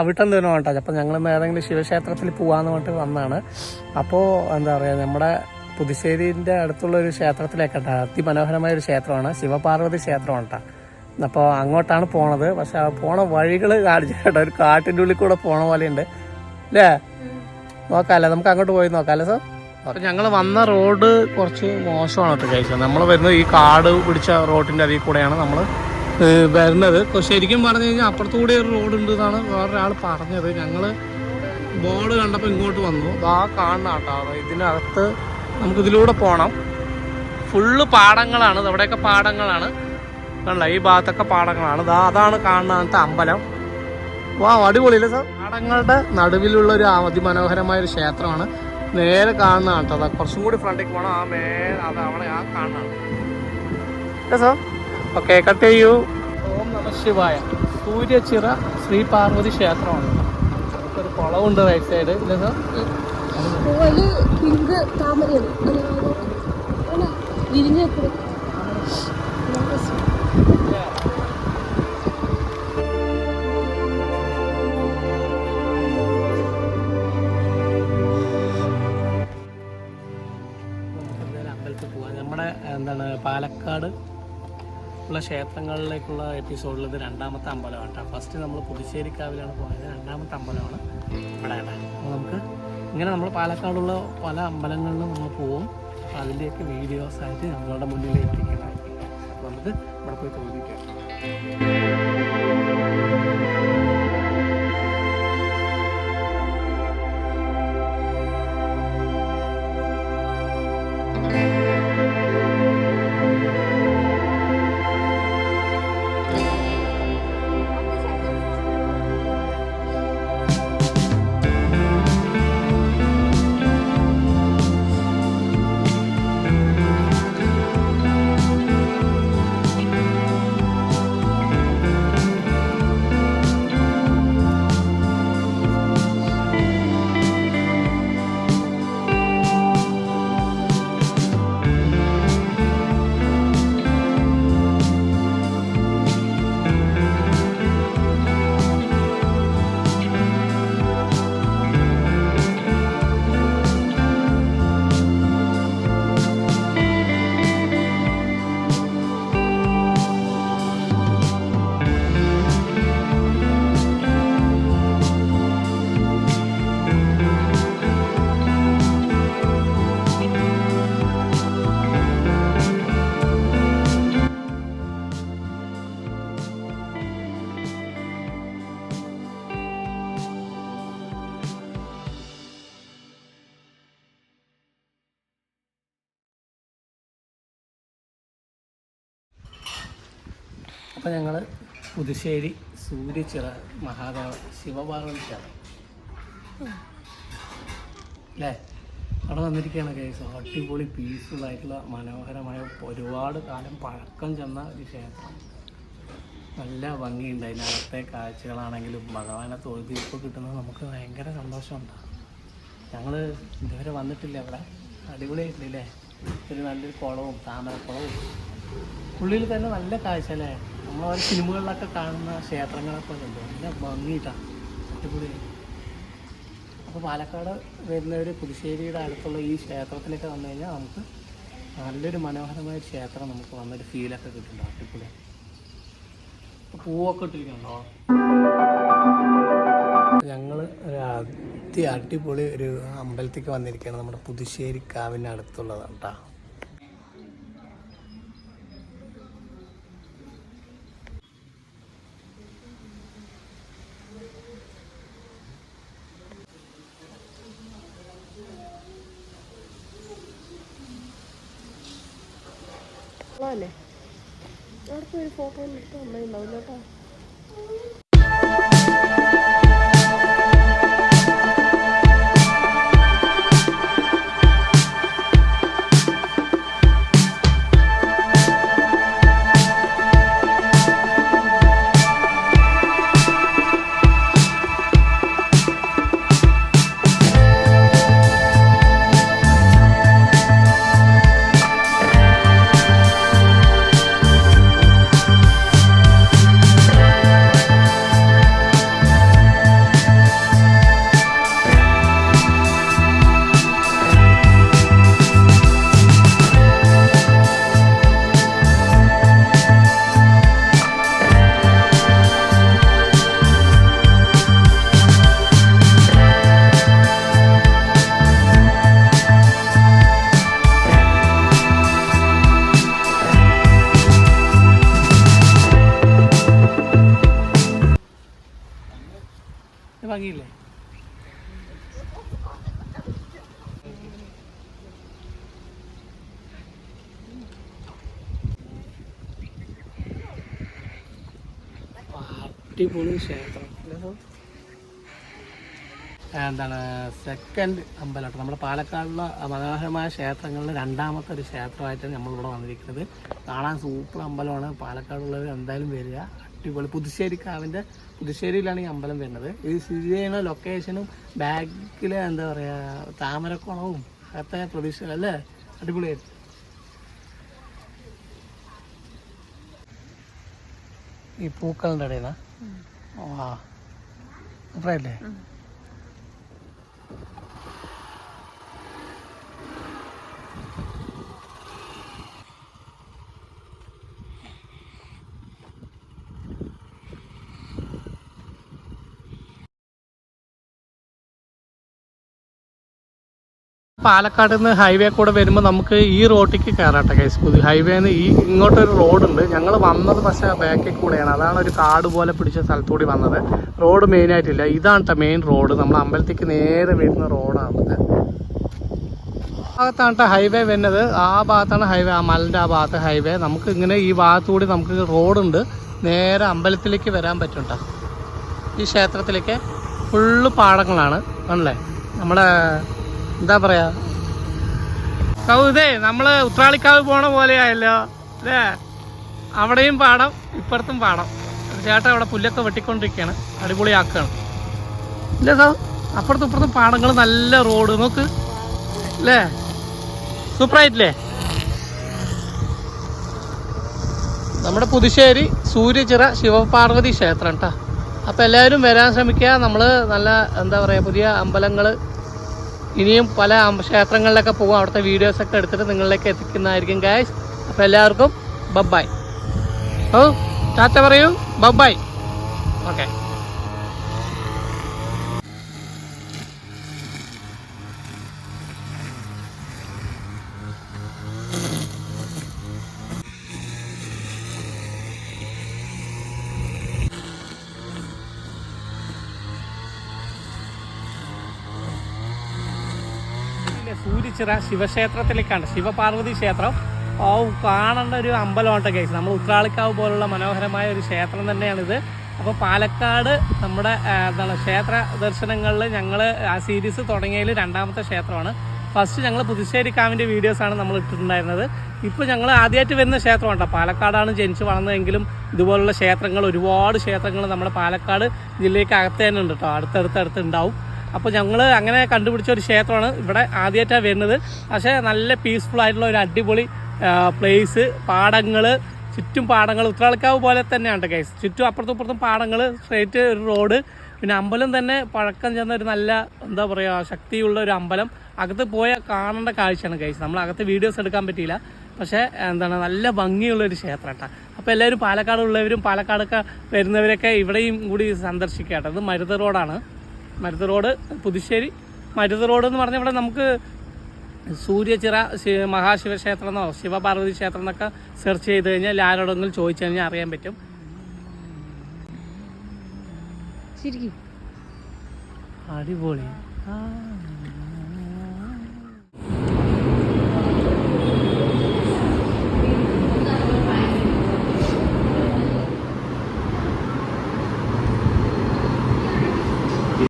അവിട്ടം തന്നെ വേണ്ട അപ്പം ഞങ്ങൾ ഏതെങ്കിലും ശിവക്ഷേത്രത്തിൽ പോകാമെന്ന് പറഞ്ഞിട്ട് വന്നാണ്. അപ്പോൾ എന്താ പറയുക നമ്മുടെ പുതുശ്ശേരിന്റെ അടുത്തുള്ള ഒരു ക്ഷേത്രത്തിലേക്കട്ടാ അതിമനോഹരമായ ഒരു ക്ഷേത്രമാണ്. ശിവപാർവതി ക്ഷേത്രമാണ് കേട്ടോ. അപ്പോൾ അങ്ങോട്ടാണ് പോണത്. പക്ഷെ ആ പോണ വഴികൾ കാണിച്ചു കേട്ടോ. ഒരു കാട്ടിന്റെ ഉള്ളിൽ കൂടെ പോണ പോലെയുണ്ട്. അല്ലേ? നോക്കാമല്ലേ നമുക്ക് അങ്ങോട്ട് പോയി നോക്കാമല്ലേ സാർ? അപ്പം ഞങ്ങൾ വന്ന റോഡ് കുറച്ച് മോശമാണ് കേട്ടോ കഴിച്ചത് നമ്മൾ വരുന്നത് ഈ കാട് പിടിച്ച റോഡിന്റെ അതിൽ കൂടെയാണ് നമ്മൾ വരുന്നത്. ശരിക്കും പറഞ്ഞു കഴിഞ്ഞാൽ അപ്പുറത്തുകൂടി ഒരു റോഡ് ഉണ്ട് എന്നാണ് വേറൊരാൾ പറഞ്ഞത്. ഞങ്ങൾ ബോർഡ് കണ്ടപ്പോൾ ഇങ്ങോട്ട് വന്നു. ആ കാണണം കേട്ടോ ഇതിനകത്ത് നമുക്ക് ഇതിലൂടെ പോകണം ഫുള്ള് പാടങ്ങളാണ്. അവിടെയൊക്കെ പാടങ്ങളാണ്. കണ്ടോ? ഈ ഭാഗത്തൊക്കെ പാടങ്ങളാണ്. അതാണ് കാണുന്ന അമ്പലം. വാ അടിപൊളിയില്ലേ സാർ? പാടങ്ങളുടെ നടുവിലുള്ള ഒരു അതിമനോഹരമായ ഒരു ക്ഷേത്രമാണ്. നേരെ കാണുന്ന കേട്ടോ. അതാ കുറച്ചും കൂടി ഫ്രണ്ടിലേക്ക് പോകണം ആ മേ അത് ആ കാണുന്നതാണ്. സാർ? ഓക്കെ കട്ട് ചെയ്യൂ. ഓം നമ ശിവായ. സൂര്യച്ചിറ ശ്രീ പാർവതി ക്ഷേത്രമാണ്. ഒരു കുളമുണ്ട് റൈറ്റ് സൈഡ് പിങ്ക് താമരയാണ്. വിരിഞ്ഞ ഉള്ള ക്ഷേത്രങ്ങളിലേക്കുള്ള എപ്പിസോഡിൽ ഇത് രണ്ടാമത്തെ അമ്പലമാണ് കേട്ടോ ഫസ്റ്റ് നമ്മൾ പുതുശ്ശേരിക്കാവിലാണ് പോയത് രണ്ടാമത്തെ അമ്പലമാണ് ഇവിടെ അപ്പോൾ നമുക്ക് ഇങ്ങനെ നമ്മൾ പാലക്കാടുള്ള പല അമ്പലങ്ങളിലും നമ്മൾ പോവും. അപ്പോൾ അതിന്റെയൊക്കെ വീഡിയോസ് ആയിട്ട് നമ്മളുടെ മുന്നിലേക്ക് അപ്പോൾ നമുക്ക് ഇവിടെ പോയി തോന്നിക്കാം അപ്പോൾ ഞങ്ങൾ പുതുശ്ശേരി സൂര്യച്ചിറ മഹാദേവ ശിവപാർവതി ക്ഷേത്രം അല്ലേ? അവിടെ വന്നിരിക്കുകയാണ് കേസ് അടിപൊളി പീസ്ഫുൾ ആയിട്ടുള്ള മനോഹരമായ ഒരുപാട് കാലം പഴക്കം ചെന്ന ഒരു ക്ഷേത്രം. നല്ല ഭംഗിയുണ്ട് അതിനകത്തെ കാഴ്ചകളാണെങ്കിലും ഭഗവാനെ തൊഴുതിരിപ്പ് കിട്ടുന്നത് നമുക്ക് ഭയങ്കര സന്തോഷമുണ്ടാകും ഞങ്ങൾ ഇതുവരെ വന്നിട്ടില്ല അവിടെ അടിപൊളിയായിട്ടില്ലേ ഒരു നല്ലൊരു കുളവും താമരക്കുളവും. ഉള്ളിൽ തന്നെ നല്ല കാഴ്ച അല്ലേ? നമ്മൾ ഓരോ സിനിമകളിലൊക്കെ കാണുന്ന ക്ഷേത്രങ്ങളൊക്കെ ഉണ്ട് നല്ല ഭംഗിയിട്ടാണ് അടിപൊളി. അപ്പോൾ പാലക്കാട് വരുന്നവർ പുതുശ്ശേരിയുടെ അടുത്തുള്ള ഈ ക്ഷേത്രത്തിലൊക്കെ വന്നു കഴിഞ്ഞാൽ നമുക്ക് നല്ലൊരു മനോഹരമായ ക്ഷേത്രം നമുക്ക് വന്നൊരു ഫീലൊക്കെ കിട്ടുന്നുണ്ട്. അടിപൊളി അപ്പോൾ പൂവൊക്കെ ഇട്ടിരിക്കുന്നുണ്ടോ? ഞങ്ങൾ അതി അടിപൊളി ഒരു അമ്പലത്തേക്ക് വന്നിരിക്കുകയാണ്. നമ്മുടെ പുതുശ്ശേരി കാവിന്റെ അടുത്തുള്ളതാണ് കേട്ടോ അല്ലേ അവിടെ പോയി ഫോട്ടോ എടുത്ത് അമ്മയുണ്ടാവില്ല കേട്ടോ. അടിപൊളി ക്ഷേത്രം. എന്താണ് സെക്കൻഡ് അമ്പലം നമ്മുടെ പാലക്കാടുള്ള മനോഹരമായ ക്ഷേത്രങ്ങളിൽ രണ്ടാമത്തെ ഒരു ക്ഷേത്രമായിട്ടാണ് നമ്മളിവിടെ വന്നിരിക്കുന്നത്. കാണാൻ സൂപ്പർ അമ്പലമാണ്. പാലക്കാടുള്ളവർ എന്തായാലും വരിക. അടിപൊളി. പുതുശ്ശേരിക്കാവിന്റെ പുതുശ്ശേരിയിലാണ് ഈ അമ്പലം വരുന്നത്. ഇത് സ്ഥിതി ചെയ്യുന്ന ലൊക്കേഷനും ബാക്കിൽ എന്താ പറയുക താമരക്കുളവും അകത്തെ പ്രതീക്ഷ അല്ലേ? അടിപൊളിയായിരുന്നു ഈ പൂക്കളുടെ ഇടയിലാ. ആ അത്രയല്ലേ പാലക്കാട് നിന്ന് ഹൈവേ കൂടെ വരുമ്പോൾ നമുക്ക് ഈ റോട്ടിക്ക് കയറാട്ടെ കൈസ് പുതിയ ഹൈവേന്ന് ഈ ഇങ്ങോട്ടൊരു റോഡുണ്ട് ഞങ്ങൾ വന്നത് പക്ഷേ ബാക്കിൽ കൂടെയാണ്. അതാണ് ഒരു കാട് പോലെ പിടിച്ച സ്ഥലത്തൂടി വന്നത്. റോഡ് മെയിൻ ആയിട്ടില്ല. ഇതാണ് മെയിൻ റോഡ് നമ്മൾ അമ്പലത്തേക്ക് നേരെ വരുന്ന റോഡാണത് ഭാഗത്താണ് ഹൈവേ വരുന്നത്. ആ ഭാഗത്താണ് ഹൈവേ ആ മലന്റെ ആ ഭാഗത്ത് ഹൈവേ നമുക്ക് ഇങ്ങനെ ഈ ഭാഗത്തുകൂടി നമുക്ക് റോഡുണ്ട് നേരെ അമ്പലത്തിലേക്ക് വരാൻ പറ്റും ഈ ക്ഷേത്രത്തിലേക്ക്. ഫുള്ള് പാടങ്ങളാണ്. ആണല്ലേ നമ്മുടെ എന്താ പറയാ? കൗതേ നമ്മൾ ഉത്രാളിക്കാവ് പോണ പോലെയായല്ലോ അല്ലേ അവിടെയും പാടം ഇപ്പുറത്തും പാടം. ചേട്ടൻ അവിടെ പുല്ലൊക്കെ വെട്ടിക്കൊണ്ടിരിക്കുകയാണ് അടിപൊളിയാക്കുകയാണ് ഇല്ല സാർ അപ്പുറത്തും ഇപ്പുറത്തും പാടങ്ങൾ നല്ല റോഡ് നോക്ക്. അല്ലേ സൂപ്പറായിട്ടില്ലേ? നമ്മുടെ പുതുശ്ശേരി സൂര്യചിറ ശിവപാർവതി ക്ഷേത്രം കേട്ടോ അപ്പോൾ എല്ലാവരും വരാൻ ശ്രമിക്കുക. നമ്മൾ നല്ല എന്താ പറയുക പുതിയ അമ്പലങ്ങൾ ഇനിയും പല ക്ഷേത്രങ്ങളിലൊക്കെ പോകും അവിടുത്തെ വീഡിയോസൊക്കെ എടുത്തിട്ട് നിങ്ങളിലേക്ക് എത്തിക്കുന്നതായിരിക്കും ഗായ്സ് അപ്പോൾ എല്ലാവർക്കും ബബ്ബായ് ഓ ചാച്ച പറയൂ. ബബ്ബായ് ഓക്കെ ഇല്ലേ, സൂര്യച്ചിറ ശിവക്ഷേത്രത്തിലേക്കാണ്. ശിവപാർവതി ക്ഷേത്രം. ഓ കാണേണ്ട ഒരു അമ്പലമാണ് കേസ് നമ്മൾ ഉത്രാളിക്കാവ് പോലുള്ള മനോഹരമായ ഒരു ക്ഷേത്രം തന്നെയാണിത്. അപ്പോൾ പാലക്കാട് നമ്മുടെ എന്താണ് ക്ഷേത്ര ദർശനങ്ങളിൽ ഞങ്ങൾ ആ സീരീസ് തുടങ്ങിയതിൽ രണ്ടാമത്തെ ക്ഷേത്രമാണ്. ഫസ്റ്റ് ഞങ്ങൾ പുതുശ്ശേരിക്കാവിന്റെ വീഡിയോസാണ് നമ്മൾ ഇട്ടിട്ടുണ്ടായിരുന്നത്. ഇപ്പോൾ ഞങ്ങൾ ആദ്യമായിട്ട് വരുന്ന ക്ഷേത്രമാണ് കേട്ടോ പാലക്കാടാണ് ജനിച്ച് വളർന്നതെങ്കിലും ഇതുപോലുള്ള ക്ഷേത്രങ്ങൾ ഒരുപാട് ക്ഷേത്രങ്ങൾ നമ്മുടെ പാലക്കാട് ജില്ലയ്ക്ക് അകത്ത് തന്നെ ഉണ്ട് കേട്ടോ അടുത്തടുത്തടുത്ത് ഉണ്ടാവും. അപ്പോൾ ഞങ്ങൾ അങ്ങനെ കണ്ടുപിടിച്ച ഒരു ക്ഷേത്രമാണ് ഇവിടെ ആദ്യമായിട്ടാണ് വരുന്നത്. പക്ഷേ നല്ല പീസ്ഫുൾ ആയിട്ടുള്ള ഒരു അടിപൊളി പ്ലേസ് പാടങ്ങൾ ചുറ്റും പാടങ്ങൾ. ഉത്രാളിക്കാവ് പോലെ തന്നെയാണ് കേസ് ചുറ്റും അപ്പുറത്തും ഇപ്പുറത്തും പാടങ്ങൾ സ്ട്രേറ്റ് ഒരു റോഡ് പിന്നെ അമ്പലം തന്നെ പഴക്കം ചെന്ന ഒരു നല്ല എന്താ പറയുക ശക്തിയുള്ള ഒരു അമ്പലം. അകത്ത് പോയ കാണേണ്ട കാഴ്ചയാണ് ഗൈസ് നമ്മൾ അകത്ത് വീഡിയോസ് എടുക്കാൻ പറ്റിയില്ല. പക്ഷേ എന്താണ് നല്ല ഭംഗിയുള്ള ഒരു ക്ഷേത്രം കേട്ടോ. അപ്പോൾ എല്ലാവരും പാലക്കാടുള്ളവരും പാലക്കാടൊക്കെ വരുന്നവരൊക്കെ ഇവിടെയും കൂടി സന്ദർശിക്കുക കേട്ടോ. ഇത് മരുത റോഡാണ് മരുത റോഡ് പുതുശ്ശേരി. മരുത റോഡ് എന്ന് പറഞ്ഞാൽ ഇവിടെ നമുക്ക് സൂര്യചിറ മഹാശിവക്ഷേത്രം എന്നോ ശിവപാർവതി ക്ഷേത്രം എന്നൊക്കെ സെർച്ച് ചെയ്ത് കഴിഞ്ഞാൽ ആരോടെങ്കിലും ചോദിച്ചു കഴിഞ്ഞാൽ അറിയാൻ പറ്റും. അടിപൊളി. ആ.